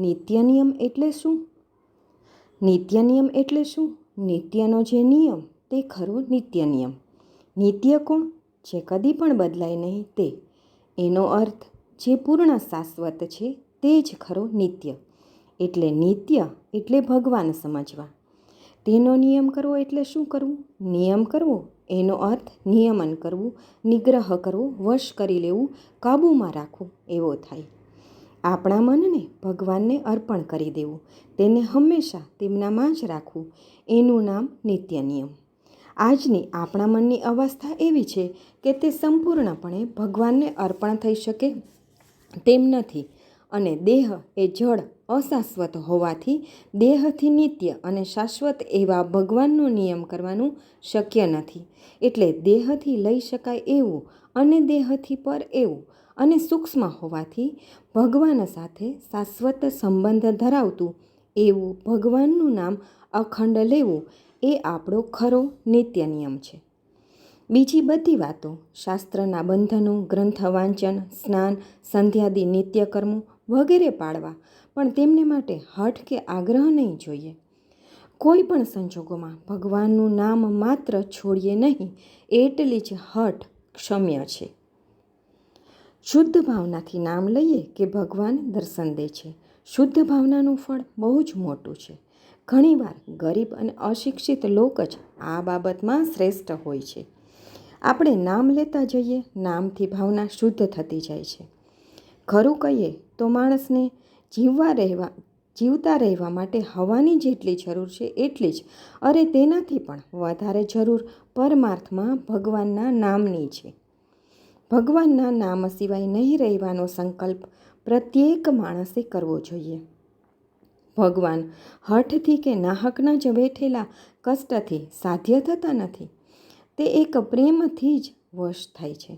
નિત્ય નિયમ એટલે શું? નિત્ય નિયમ એટલે શું? નિત્યનો જે નિયમ તે ખરો નિત્ય નિયમ. નિત્ય કોણ? જે કદી પણ બદલાય નહીં તે. એનો અર્થ, જે પૂર્ણ શાશ્વત છે તે જ ખરો નિત્ય. એટલે નિત્ય એટલે ભગવાન સમજવા. તેનો નિયમ કરવો એટલે શું કરવું? નિયમ કરવો. એનો અર્થ, નિયમન કરવું, નિગ્રહ કરવો, વશ કરી લેવું, કાબૂમાં રાખવું, એવો થાય. આપણા મનને ભગવાનને અર્પણ કરી દેવું. તેને હંમેશા તેમનામાં જ રાખવું. એનું નામ નિત્ય નિયમ આજની આપણા મનની અવસ્થા એવી છે કે તે સંપૂર્ણપણે ભગવાનને અર્પણ થઈ શકે તેમ નથી અને દેહ એ જળ અશાશ્વત હોવાથી દેહથી નિત્ય અને શાશ્વત એવા ભગવાનનો નિયમ કરવાનું શક્ય નથી. એટલે દેહથી લઈ શકાય એવું અને દેહથી પર એવું અને સૂક્ષ્મ હોવાથી ભગવાન સાથે શાશ્વત સંબંધ ધરાવતું એવું ભગવાનનું નામ અખંડ લેવું એ આપણો ખરો નિત્ય નિયમ છે. બીજી બધી વાતો શાસ્ત્રના બંધનો ગ્રંથ વાંચન સ્નાન, સંધ્યાદિ નિત્યકર્મો વગેરે પાળવા પણ તેમને માટે હઠ કે આગ્રહ નહીં જોઈએ. કોઈ પણ સંજોગોમાં ભગવાનનું નામ માત્ર છોડીએ નહીં, એટલી જ હઠ ક્ષમ્ય છે. શુદ્ધ ભાવનાથી નામ લઈએ કે ભગવાન દર્શન દે છે. શુદ્ધ ભાવનાનું ફળ બહુ જ મોટું છે. ઘણીવાર ગરીબ અને અશિક્ષિત લોક જ આ બાબતમાં શ્રેષ્ઠ હોય છે. આપણે નામ લેતા જઈએ, નામથી ભાવના શુદ્ધ થતી જાય છે. ખરું કહીએ તો માણસને જીવવા રહેવા, જીવતા રહેવા માટે હવાની જેટલી જરૂર છે એટલી જ. અરે તેનાથી પણ વધારે જરૂર પરમાર્થમાં ભગવાનના નામની છે. ભગવાનના નામ સિવાય નહીં રહેવાનો સંકલ્પ પ્રત્યેક માણસે કરવો જોઈએ. ભગવાન હઠથી કે નાહકના જ બેઠેલા કષ્ટથી સાધ્ય થતા નથી. તે એક પ્રેમથી જ વશ થાય છે.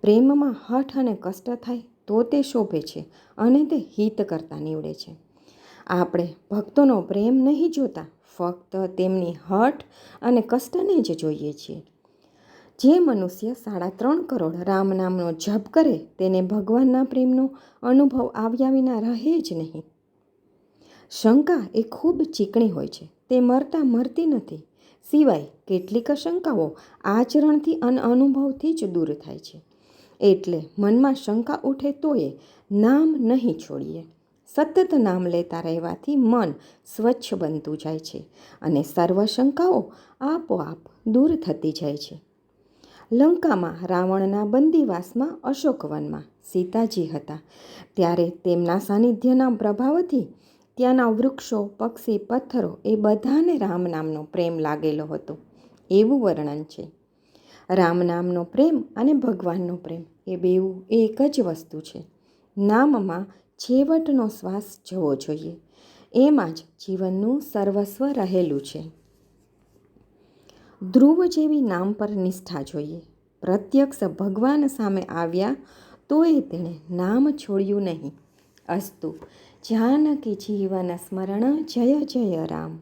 પ્રેમમાં હઠ અને કષ્ટ થાય તો તે શોભે છે અને તે હિત કરતા નીવડે છે. આપણે ભક્તોનો પ્રેમ નહીં જોતા, ફક્ત તેમની હઠ અને કષ્ટને જ જોઈએ છીએ. જે મનુષ્ય સાડા ત્રણ કરોડ રામ નામનો જપ કરે, તેને ભગવાનના પ્રેમનો અનુભવ આવ્યા વિના રહે જ નહીં. શંકા એ ખૂબ ચીકણી હોય છે. તે મરતા મરતી નથી. સિવાય કેટલીક શંકાઓ આચરણથી અને અનુભવથી જ દૂર થાય છે. એટલે મનમાં શંકા ઉઠે તોય નામ નહીં છોડીએ. સતત નામ લેતા રહેવાથી મન સ્વચ્છ બનતું જાય છે અને સર્વ શંકાઓ આપોઆપ દૂર થતી જાય છે. લંકામાં, રાવણના બંદીવાસમાં, અશોકવનમાં સીતાજી હતા. ત્યારે તેમના સાનિધ્યના પ્રભાવથી ત્યાંના વૃક્ષો, પક્ષી, પથ્થરો એ બધાને રામ નામનો પ્રેમ લાગેલો હતો. એવું વર્ણન છે. રામ નામનો પ્રેમ અને ભગવાનનો પ્રેમ એ બેવું એક જ વસ્તુ છે. નામમાં છેવટનો શ્વાસ જવો જોઈએ. એમાં જ જીવનનું સર્વસ્વ રહેલું છે. ધ્રુવ જેવી નામ પર નિષ્ઠા જોઈએ. પ્રત્યક્ષ ભગવાન સામે આવ્યા તોય તેણે નામ છોડ્યું નહીં. અસ્તુ, જાનકી જીવન સ્મરણ, જય જય રામ.